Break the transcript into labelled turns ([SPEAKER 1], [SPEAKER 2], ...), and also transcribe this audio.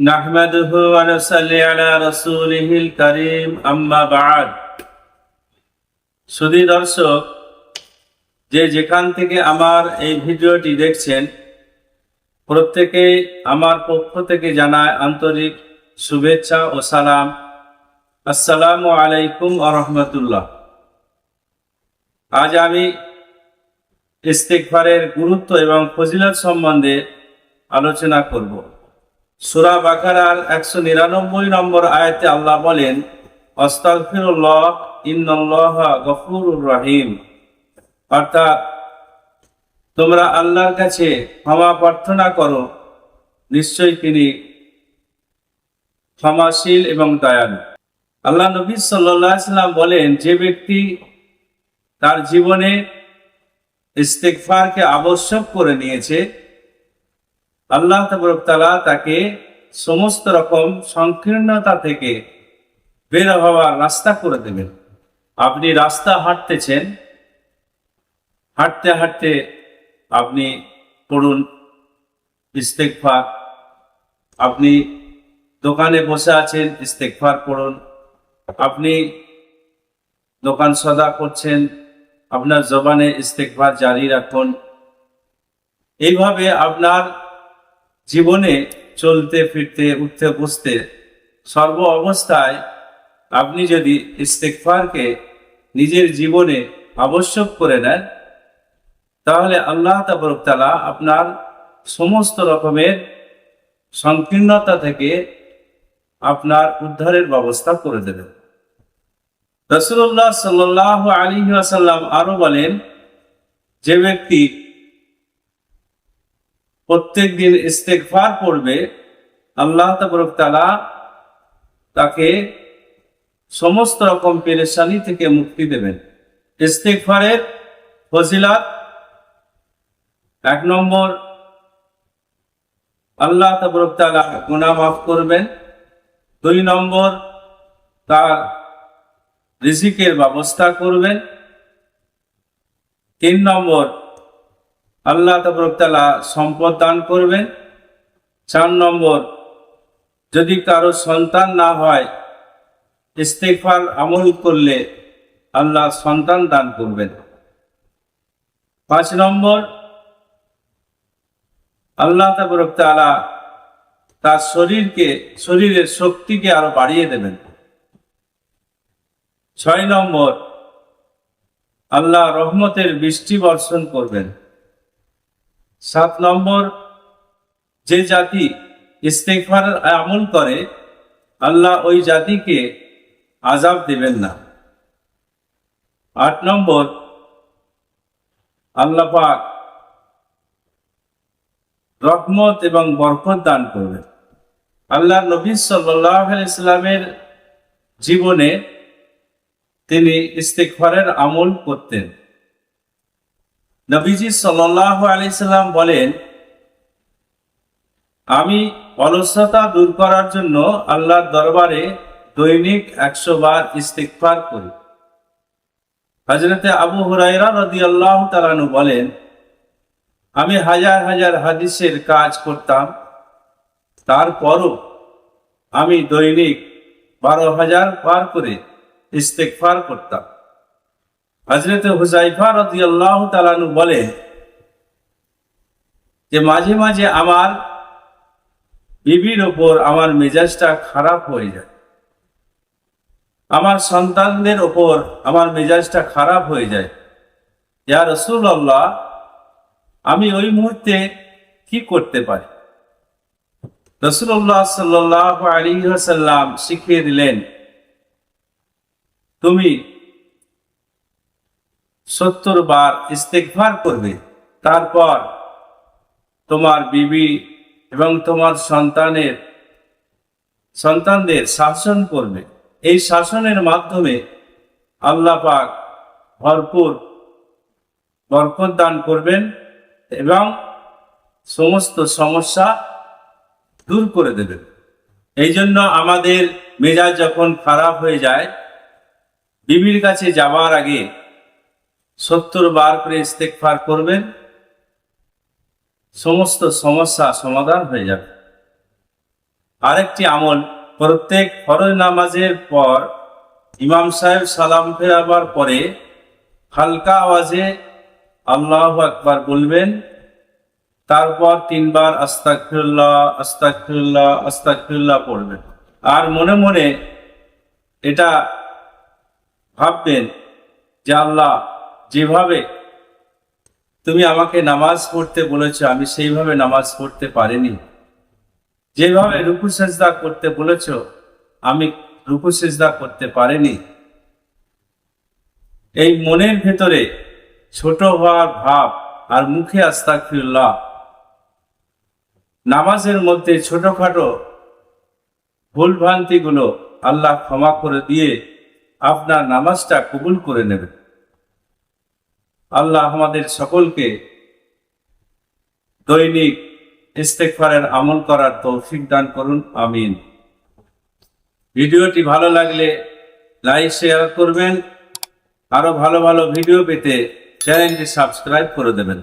[SPEAKER 1] نحمده ونصلي على رسوله الكريم أما بعد সুধী দর্শক যে যেখান থেকে আমার এই ভিডিওটি দেখছেন প্রত্যেকে আমার পক্ষ থেকে জানায় আন্তরিক শুভেচ্ছা ও সালাম আসসালামু আলাইকুম আরহামতুল্লাহ আজ আমি ইস্তেকফারের গুরুত্ব এবং ফজিলত সম্বন্ধে আলোচনা করব সুরা বাকারার একশো নিরানব্বই নম্বর আয়াতে আল্লাহ বলেন, অস্তাগফিরুল্লাহ, ইন্নাল্লাহ রহিম। অর্থাৎ, তোমরা আল্লাহর কাছে ক্ষমা প্রার্থনা করো, নিশ্চয়ই তিনি ক্ষমাশীল এবং দয়ালু। আল্লাহ নবী সাল্লাম বলেন, যে ব্যক্তি তার জীবনে ইস্তেকফারকে আবশ্যক করে নিয়েছে আল্লাহ তালা তাকে সমস্ত রকম সংকীর্ণতা থেকে বের হওয়ার রাস্তা করে দেবেন। আপনি রাস্তা হাঁটতেছেন, হাঁটতে হাঁটতে আপনি পড়ুন ইস্তেকফার আপনি দোকানে বসে আছেন ইস্তেকফার পড়ুন, আপনি দোকান সদা করছেন, আপনার জবানে ইস্তেকফার জারি রাখুন। এইভাবে আপনার জীবনে চলতে, ফিরতে, উঠতে, বসতে সর্ব অবস্থায় আপনি যদি ইস্তেকফারকে নিজের জীবনে আবশ্যক করে নেন, তাহলে আল্লাহ তালা আপনার সমস্ত রকমের সংকীর্ণতা থেকে আপনার উদ্ধারের ব্যবস্থা করে দেবেন। রসুল্লাহ সাল্লাহ আলী আসাল্লাম আরও বলেন, যে ব্যক্তি প্রত্যেক দিন ইস্তেকফার পড়বে, আল্লাহ তালা তাকে সমস্ত রকম পেরেশানি থেকে মুক্তি দেবেন। ইস্তেকফারের ফজিলাত এক নম্বর, আল্লাহ তালা গুণা মাফ করবেন। দুই নম্বর, তার রিজিকের ব্যবস্থা করবেন। তিন নম্বর আল্লাহ তালা সম্পদ দান করবেন। চার নম্বর, যদি কারও সন্তান না হয় ইস্তেফার আমল করলে আল্লাহ সন্তান দান করবেন। পাঁচ নম্বর, আল্লাহ তালা তার শরীরকে, শরীরের শক্তিকে আরও বাড়িয়ে দেবেন। ছয় নম্বর, আল্লাহ রহমতের বৃষ্টি বর্ষণ করবেন। সাত নম্বর, যে জাতি ইস্তেকফার আমল করে, আল্লাহ ওই জাতিকে আজাব দেবেন না। আট নম্বর, আল্লাহ পাক রহমত এবং বরকত দান করবেন। আল্লাহ নবী ইসলামের জীবনে তিনি ইস্তেকফারের আমল করতেন। নবীজি সাল্লাহ আলাইসাল্লাম বলেন, আমি অলসতা দূর করার জন্য আল্লাহর দরবারে দৈনিক একশো বার ইস্তেকফার করি। হজরতে আবু হুরাইরা রদি আল্লাহ তালানু বলেন, আমি হাজার হাজার হাদিসের কাজ করতাম, তারপরও আমি দৈনিক বারো হাজার পার করে ইস্তেকফার করতাম। হজরত হুজাইফা রদি আল্লাহ তালানু বলে যে মাঝে মাঝে আমার বিবির ওপর আমার মেজাজটা খারাপ হয়ে যায়। আমার সন্তানদের ওপর আমার মেজাজটা খারাপ হয়ে যায়। ইয়া রসুল আল্লাহ আমি ওই মুহূর্তে কি করতে পারি? রসুল্লাহ সাল্লাহ আলী সাল্লাম শিখিয়ে দিলেন, তুমি সত্তর বার ইস্তেকভার করবে। তারপর তোমার বিবি এবং তোমার সন্তানের সন্তানদের শাসন করবে। এই শাসনের মাধ্যমে আল্লাহ পাক ভরপুর বরকত দান করবেন এবং সমস্ত সমস্যা দূর করে দেবেন। এই জন্য আমাদের মেজাজ যখন খারাপ হয়ে যায়, বিবির কাছে যাওয়ার আগে সত্তর বার করে ইস্তেকফার করবেন, সমস্ত সমস্যা সমাধান হয়ে যাবে। আরেকটি আমল, প্রত্যেক ফরজ নামাজের পর ইমাম সাহেব সালাম ফেরাবার পরে হালকা আওয়াজে আল্লাহ আকবার বলবেন, তারপর তিনবার আস্তাকফিরুল্লাহ আস্তাকফিরুল্লাহ আস্তাকফিরুল্লাহ পড়বেন। আর মনে মনে এটা ভাববেন যে আল্লাহ যেভাবে তুমি আমাকে নামাজ পড়তে বলেছ, আমি সেইভাবে নামাজ পড়তে পারিনি। যেভাবে রুকু সেজদা করতে বলেছ, আমি রুকু সেজদা করতে পারিনি। এই মনের ভেতরে ছোট হওয়ার ভাব আর মুখে আস্তাকফিরুল্লাহ নামাজের মধ্যে ছোটখাটো ভুলভ্রান্তিগুলো আল্লাহ ক্ষমা করে দিয়ে আপনার নামাজটা কবুল করে নেবেন। আল্লাহ আমাদের সকলকে দৈনিক ইস্তেকফারের আমল করার তৌফিক দান করুন, আমিন। ভিডিওটি ভালো লাগলে লাইক, শেয়ার করবেন। আরও ভালো ভালো ভিডিও পেতে চ্যানেলটি সাবস্ক্রাইব করে দেবেন।